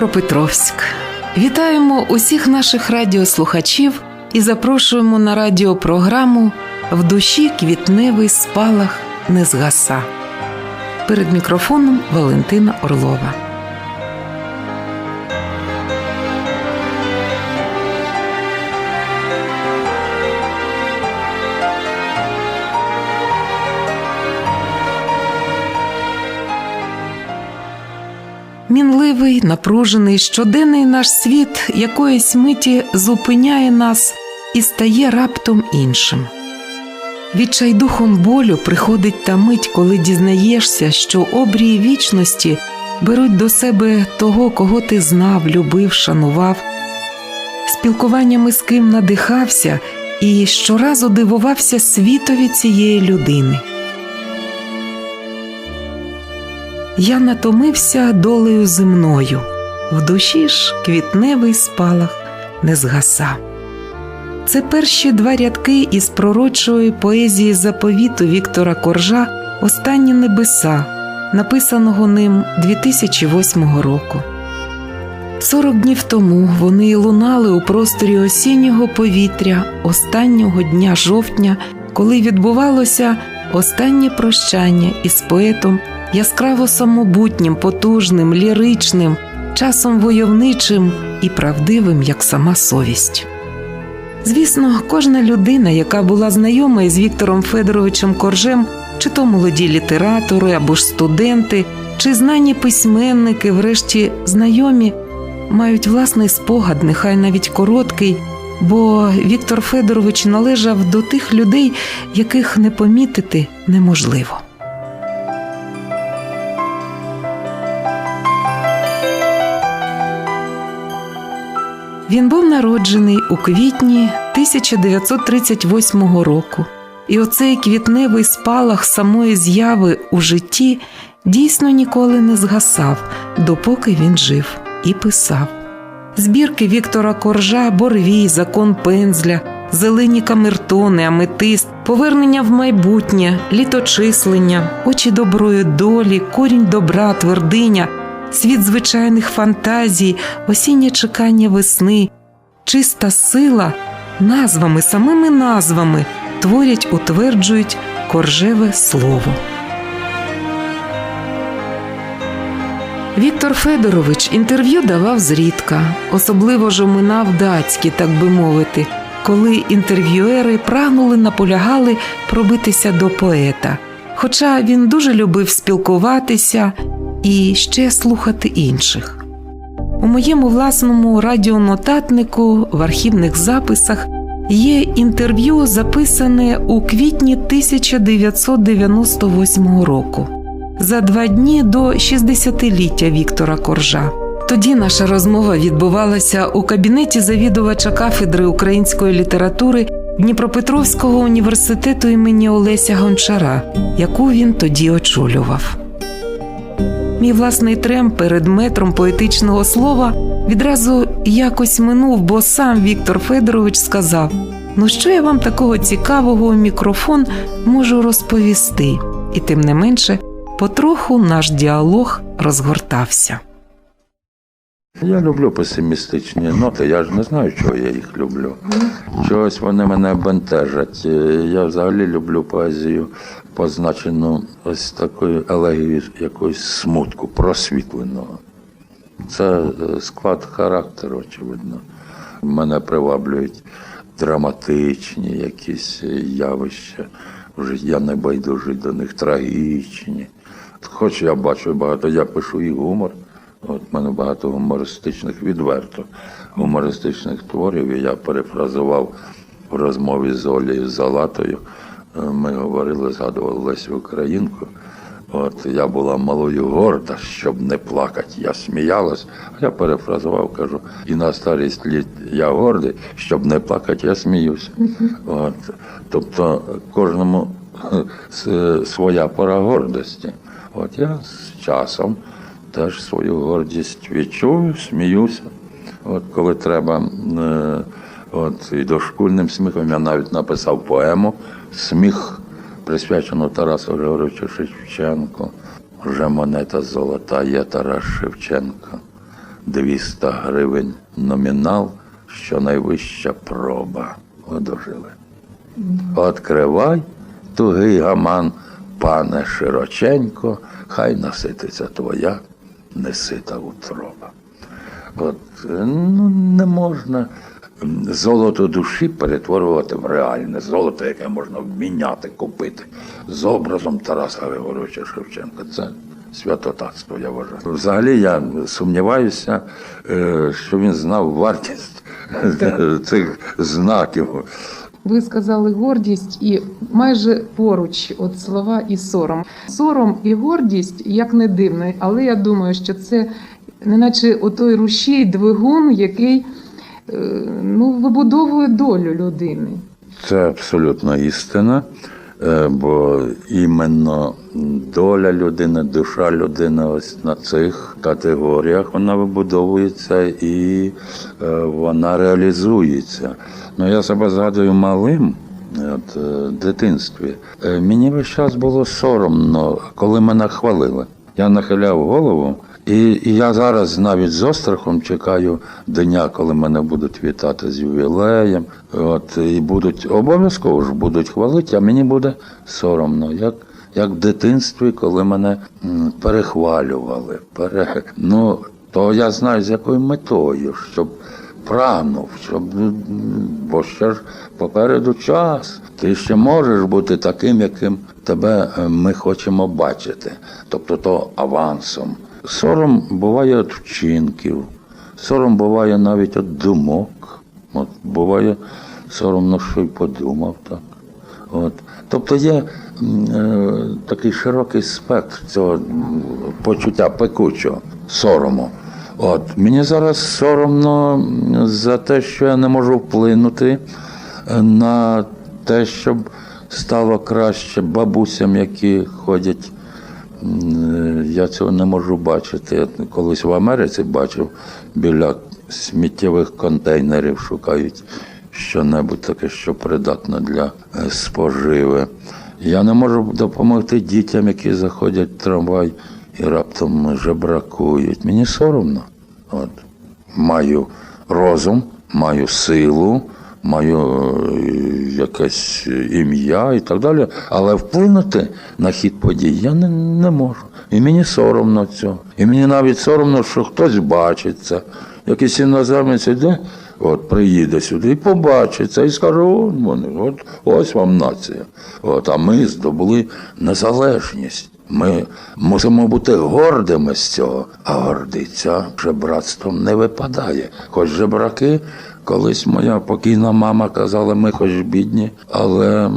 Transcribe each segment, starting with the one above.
Дніпропетровськ. Вітаємо усіх наших радіослухачів і запрошуємо на радіопрограму В душі квітневий спалах не згаса. Перед мікрофоном Валентина Орлова. Мінливий, напружений, щоденний наш світ якоїсь миті зупиняє нас і стає раптом іншим. Відчайдухом болю приходить та мить, коли дізнаєшся, що обрії вічності беруть до себе того, кого ти знав, любив, шанував, спілкуваннями з ким надихався і щоразу дивувався світові цієї людини. Я натомився долею земною, в душі ж квітневий спалах не згаса. Це перші два рядки із пророчої поезії заповіту Віктора Коржа Останні небеса, написаного ним 2008 року. Сорок днів тому вони лунали у просторі осіннього повітря останнього дня жовтня, коли відбувалося останнє прощання із поетом яскраво самобутнім, потужним, ліричним, часом войовничим і правдивим, як сама совість. Звісно, кожна людина, яка була знайома із Віктором Федоровичем Коржем, чи то молоді літератори або ж студенти, чи знані письменники, врешті знайомі, мають власний спогад, нехай навіть короткий, бо Віктор Федорович належав до тих людей, яких не помітити неможливо. Він був народжений у квітні 1938 року, і оцей квітневий спалах самої зяви у житті дійсно ніколи не згасав, допоки він жив і писав. Збірки Віктора Коржа, Борвій, Закон пензля, Зелені камертони, аметист, повернення в майбутнє, літочислення, очі доброї долі, корінь добра, твердиня світ звичайних фантазій, осіннє чекання весни, чиста сила назвами, самими назвами творять, утверджують коржеве слово. Віктор Федорович інтерв'ю давав зрідка, особливо ж оминав датські, так би мовити, коли інтерв'юери прагнули наполягали пробитися до поета. Хоча він дуже любив спілкуватися і ще слухати інших. У моєму власному радіонотатнику в архівних записах є інтерв'ю, записане у квітні 1998 року, за два дні до 60-ліття Віктора Коржа. Тоді наша розмова відбувалася у кабінеті завідувача кафедри української літератури Дніпропетровського університету імені Олеся Гончара, яку він тоді очолював. Мій власний трем перед метром поетичного слова відразу якось минув, бо сам Віктор Федорович сказав: Ну, що я вам такого цікавого у мікрофон можу розповісти? І тим не менше, потроху наш діалог розгортався. Я люблю песимістичні ноти, я ж не знаю, чого я їх люблю. Чогось вони мене бентежать. Е, Я взагалі люблю поезію, позначену ось такою елегією якоїсь смутку, просвітленого. Це е, склад характеру, очевидно. Мене приваблюють драматичні якісь явища. Вже я не байдужий до них трагічні. Хоч я бачу багато, я пишу і гумор. От в мене багато гумористичних, відверто гумористичних творів. І я перефразував в розмові з Олею Залатою. Е, Ми говорили, згадували Лесю Українку. От я була малою горда, щоб не плакати. Я сміялась, а я перефразував, кажу, і на старість літ я гордий, щоб не плакати, я сміюся. От. Тобто кожному своя пора гордості. От я з часом теж свою гордість відчую, сміюся. От коли треба, е, от і дошкульним сміхом я навіть написав поему Сміх, присвячену Тарасу Григоровичу Шевченку. Вже монета золота є Тарас Шевченко. 200 гривень номінал, що найвища проба. Одожили. Откривай тугий гаман, пане Широченько, хай насититься твоя несита утроба. От, ну, не можна золото душі перетворювати в реальне золото, яке можна обміняти, купити з образом Тараса Григоровича Шевченка. Це святотатство, я вважаю. Взагалі я сумніваюся, е, що він знав вартість цих знаків. Ви сказали гордість і майже поруч от слова і сором. Сором і гордість, як не дивно, але я думаю, що це неначе отой рушій, двигун, який е, ну, вибудовує долю людини. Це абсолютно істина, бо іменно доля людини, душа людини ось на цих категоріях вона вибудовується і е, вона реалізується. Ну я себе згадую малим. От, е, дитинстві Е, мені весь час було соромно, коли мене хвалили. Я нахиляв голову, і, і я зараз навіть з острахом чекаю дня, коли мене будуть вітати з ювілеєм. От, і будуть обов'язково ж будуть хвалити, а мені буде соромно, як, як в дитинстві, коли мене перехвалювали. Пере... Ну, то я знаю, з якою метою, щоб прагнув, щоб бо ще ж попереду час. Ти ще можеш бути таким, яким тебе е, ми хочемо бачити. Тобто то авансом. Сором буває від вчинків, сором буває навіть від думок. От буває соромно, що й подумав так. От. Тобто є е, такий широкий спектр цього почуття пекучого, сорому. От. Мені зараз соромно за те, що я не можу вплинути е, на те, щоб стало краще бабусям, які ходять. Е, Я цього не можу бачити. Я колись в Америці бачив біля сміттєвих контейнерів шукають що-небудь таке, що придатне для е, споживи. Я не можу допомогти дітям, які заходять в трамвай і раптом жебракують. Мені соромно. От. Маю розум, маю силу, маю е, якесь ім'я і так далі, але вплинути на хід подій я не, не можу. І мені соромно цього. І мені навіть соромно, що хтось бачить це. Якийсь іноземець іде, от приїде сюди і побачить це, і скаже, о, вони, от, ось вам нація. От, а ми здобули незалежність. Ми мусимо бути гордими з цього, а гордиться жебратством не випадає. Хоч жебраки, колись моя покійна мама казала, ми хоч бідні, але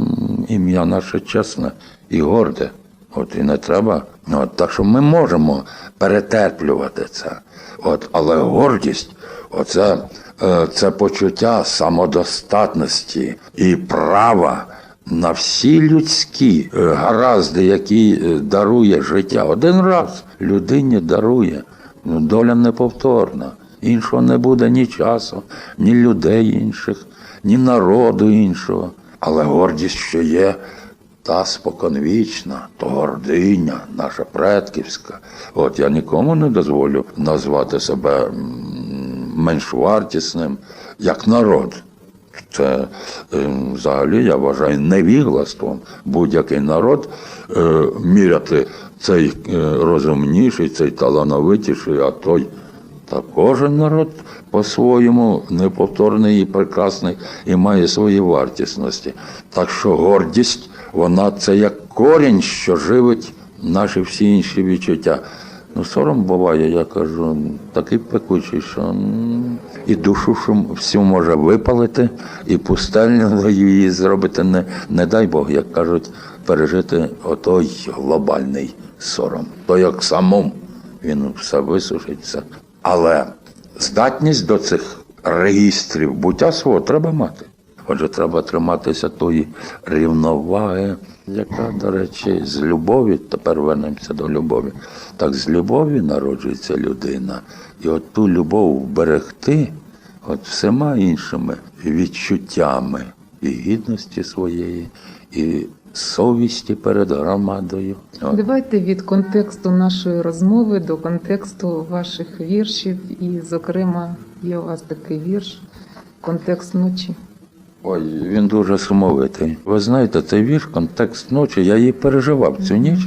ім'я наше чесне і горде. От і не треба. От, так що ми можемо перетерплювати це. От, але гордість, оце е, це почуття самодостатності і права на всі людські е, гаразди, які е, дарує життя. Один раз людині дарує. Ну, доля неповторна. Іншого не буде ні часу, ні людей інших, ні народу іншого. Але гордість, що є, та споконвічна, то гординя, наша предківська. От я нікому не дозволю назвати себе менш вартісним, як народ. Це е, взагалі я вважаю невіглаством будь-який народ е, міряти цей е, розумніший, цей талановитіший, а той. Та кожен народ по-своєму неповторний і прекрасний і має свої вартісності. Так що гордість, вона це як корінь, що живить наші всі інші відчуття. Ну, сором буває, я кажу, такий пекучий, що і душу всю може випалити, і пустельною її зробити, не, не дай Бог, як кажуть, пережити отой глобальний сором. То як самому він все висушить, все. Але здатність до цих реєстрів буття свого треба мати. Отже, треба триматися тої рівноваги, яка, до речі, з любові, тепер вернемося до любові. Так з любові народжується людина. І от ту любов вберегти от всіма іншими відчуттями і гідності своєї, і совісті перед громадою. Давайте від контексту нашої розмови до контексту ваших віршів, і, зокрема, є у вас такий вірш Контекст ночі. Ой, він дуже сумовитий. Ви знаєте, цей вірш, контекст ночі, я її переживав цю ніч.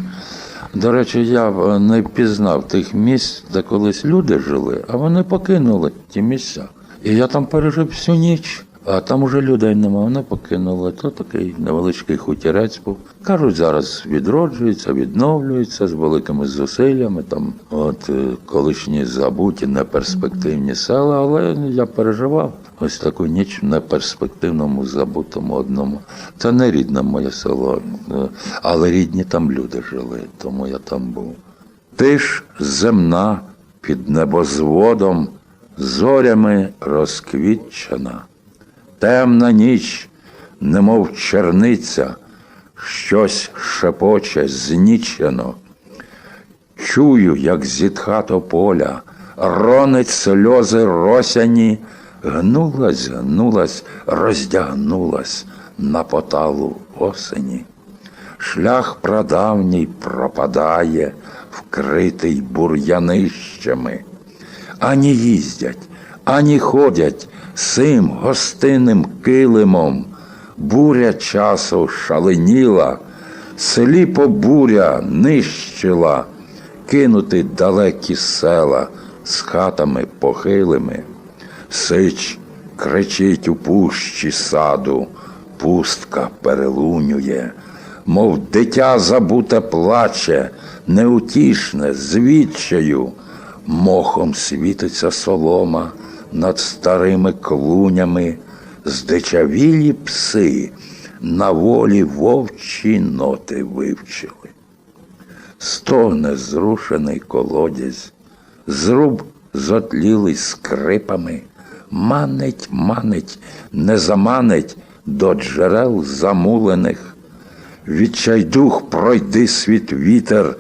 До речі, я е, не пізнав тих місць, де колись люди жили, а вони покинули ті місця. І я там пережив всю ніч, а там уже людей нема, вони покинули. То такий невеличкий хутірець був. Кажуть, зараз відроджується, відновлюється з великими зусиллями. Там от е, колишні забуті, неперспективні села, але я переживав ось таку ніч в неперспективному, забутому одному. Це не рідне моє село, е, але рідні там люди жили, тому я там був. Ти ж земна під небозводом, зорями розквітчена, темна ніч, немов черниця, щось шепоче знічено. Чую, як зітха тополя, ронить сльози росяні, гнулась, гнулась, роздягнулась на поталу осені. Шлях прадавній пропадає, вкритий бур'янищами. Ані їздять, ані ходять сим гостинним килимом. Буря часу шаленіла, сліпо буря нищила, кинути далекі села з хатами похилими. Сич кричить у пущі саду, пустка перелунює, мов дитя забуте плаче, неутішне, звідчаю, мохом світиться солома над старими клунями, здичавілі пси на волі вовчі ноти вивчили. Стогне зрушений колодязь, зруб зотлілий скрипами, манить, манить, не заманить до джерел замулених. Відчайдух пройди світ вітер,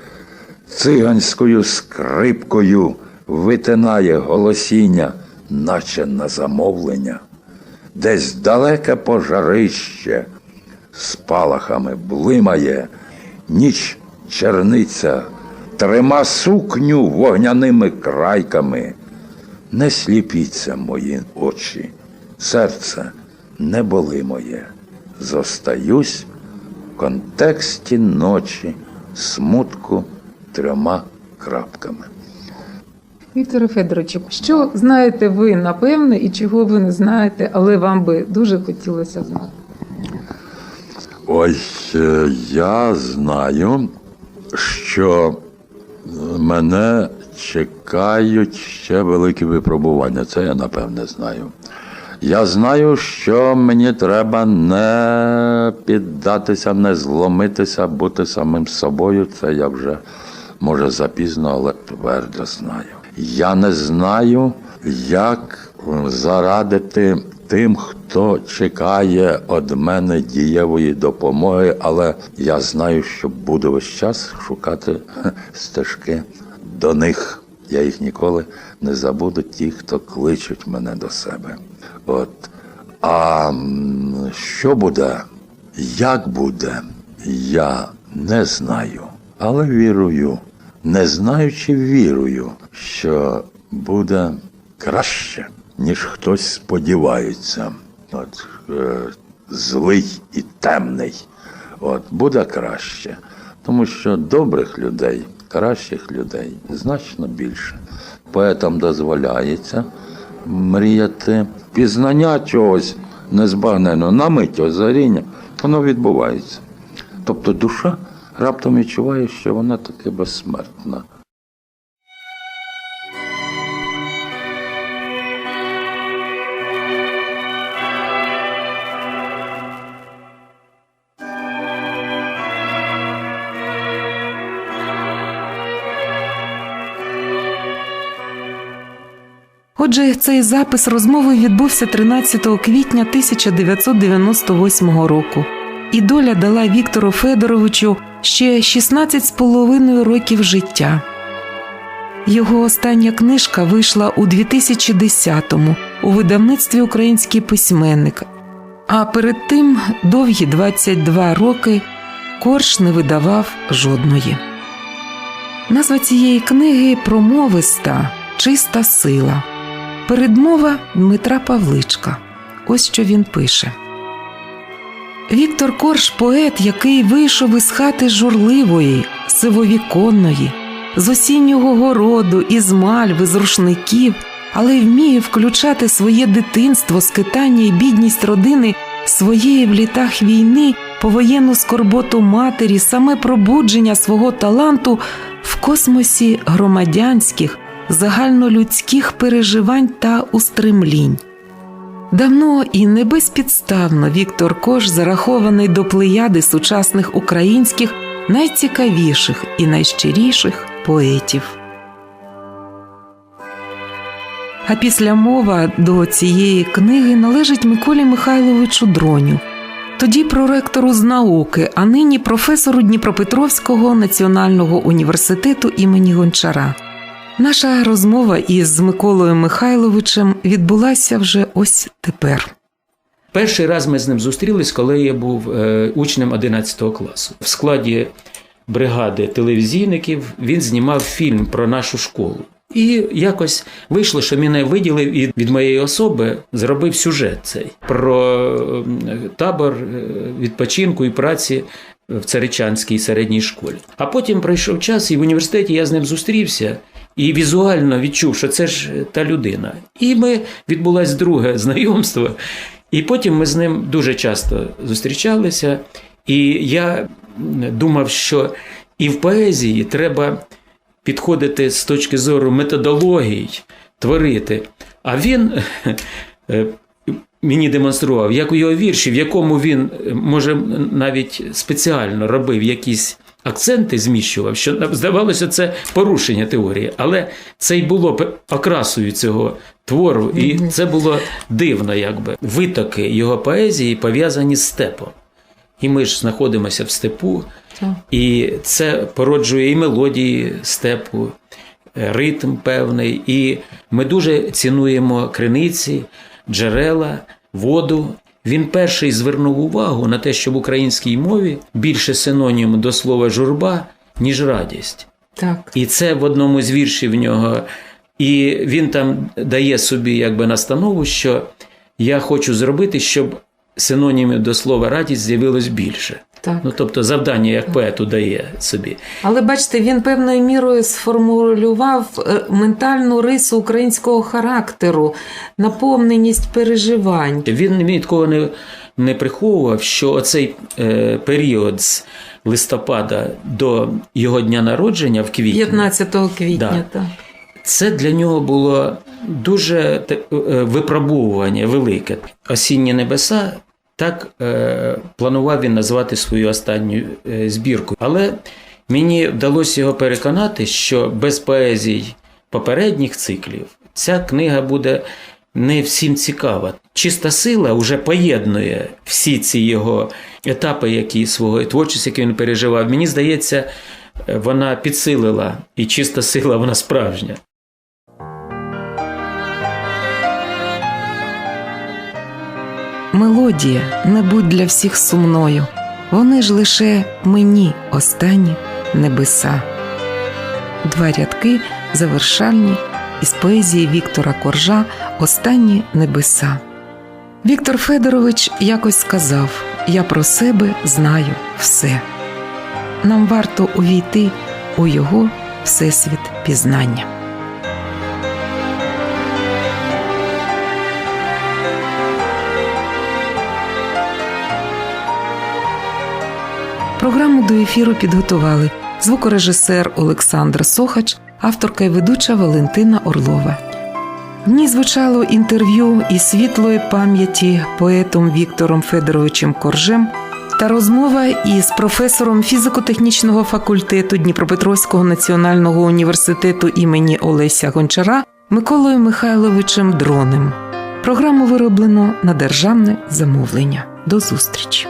циганською скрипкою витинає голосіння, наче на замовлення. Десь далеке пожарище спалахами блимає, ніч черниця трима сукню вогняними крайками. Не сліпіться мої очі, серце не боли моє. Зостаюсь в контексті ночі, смутку трьома крапками. Вікторе Федоровичу, що знаєте ви напевне і чого ви не знаєте, але вам би дуже хотілося знати? Ой, е, я знаю, що мене чекають ще великі випробування. Це я напевне знаю. Я знаю, що мені треба не піддатися, не зломитися, бути самим собою. Це я вже може запізно, але твердо знаю. Я не знаю, як зарадити тим, хто чекає від мене дієвої допомоги, але я знаю, що буду весь час шукати стежки до них. Я їх ніколи не забуду, ті, хто кличуть мене до себе. От. А що буде, як буде, я не знаю, але вірую. Не знаючи, вірую, що буде краще, ніж хтось сподівається. От, е, злий і темний. От, буде краще. Тому що добрих людей, кращих людей значно більше. Поетам дозволяється мріяти. Пізнання чогось незбагненого, на мить озаріння, воно відбувається. Тобто душа раптом відчуває, що вона таки безсмертна. Отже, цей запис розмови відбувся 13 квітня 1998 року, і доля дала Віктору Федоровичу ще 16 з половиною років життя. Його остання книжка вийшла у 2010-му у видавництві Український письменник, а перед тим довгі 22 роки Корж не видавав жодної. Назва цієї книги промовиста, чиста сила. Передмова Дмитра Павличка. Ось що він пише. Віктор Корж поет, який вийшов із хати журливої, сивовіконної, з осіннього городу, із мальви, з рушників, але вміє включати своє дитинство, скитання і бідність родини своєї в літах війни, повоєнну скорботу матері, саме пробудження свого таланту в космосі громадянських, загальнолюдських переживань та устремлінь. Давно і не безпідставно Віктор Кош зарахований до плеяди сучасних українських найцікавіших і найщиріших поетів. А після мова до цієї книги належить Миколі Михайловичу Дроню, тоді проректору з науки, а нині професору Дніпропетровського національного університету імені Гончара. Наша розмова із Миколою Михайловичем відбулася вже ось тепер. Перший раз ми з ним зустрілись, коли я був е, учнем 11 класу. В складі бригади телевізійників він знімав фільм про нашу школу. І якось вийшло, що мене виділив і від моєї особи зробив сюжет цей про табор е, відпочинку і праці в Царичанській середній школі. А потім пройшов час, і в університеті я з ним зустрівся і візуально відчув, що це ж та людина. І ми відбулось друге знайомство. І потім ми з ним дуже часто зустрічалися, і я думав, що і в поезії треба підходити з точки зору методологій, творити. А він е, мені демонстрував, як у його вірші, в якому він, е, може, навіть спеціально робив якісь акценти, зміщував, що здавалося, це порушення теорії, але це й було окрасою цього твору, і це було дивно, якби витоки його поезії пов'язані з степом. І ми ж знаходимося в степу, і це породжує і мелодії степу, е, ритм певний. І ми дуже цінуємо криниці, джерела, воду. Він перший звернув увагу на те, що в українській мові більше синонім до слова журба, ніж радість. Так. І це в одному з віршів в нього. І він там дає собі якби настанову, що я хочу зробити, щоб синонімів до слова радість з'явилось більше. Так. Ну тобто завдання як поету дає собі. Але бачите, він певною мірою сформулював е, ментальну рису українського характеру, наповненість переживань. Він ні від кого не, не приховував, що оцей е, період з листопада до його дня народження в квітні 15 квітня. Да. Так. Це для нього було дуже е, випробовування велике. Осінні небеса. Так е, планував він назвати свою останню е, збірку. Але мені вдалося його переконати, що без поезій попередніх циклів ця книга буде не всім цікава. Чиста сила вже поєднує всі ці його етапи, які свого творчості, які він переживав. Мені здається, е, вона підсилила, і чиста сила вона справжня. Мелодія не будь для всіх сумною. Вони ж лише мені останні небеса. Два рядки завершальні із поезії Віктора Коржа Останні небеса. Віктор Федорович якось сказав: Я про себе знаю все. Нам варто увійти у його всесвіт пізнання. Програму до ефіру підготували звукорежисер Олександр Сохач, авторка і ведуча Валентина Орлова. В ній звучало інтерв'ю із світлої пам'яті поетом Віктором Федоровичем Коржем та розмова із професором фізико-технічного факультету Дніпропетровського національного університету імені Олеся Гончара Миколою Михайловичем Дронем. Програму вироблено на державне замовлення. До зустрічі!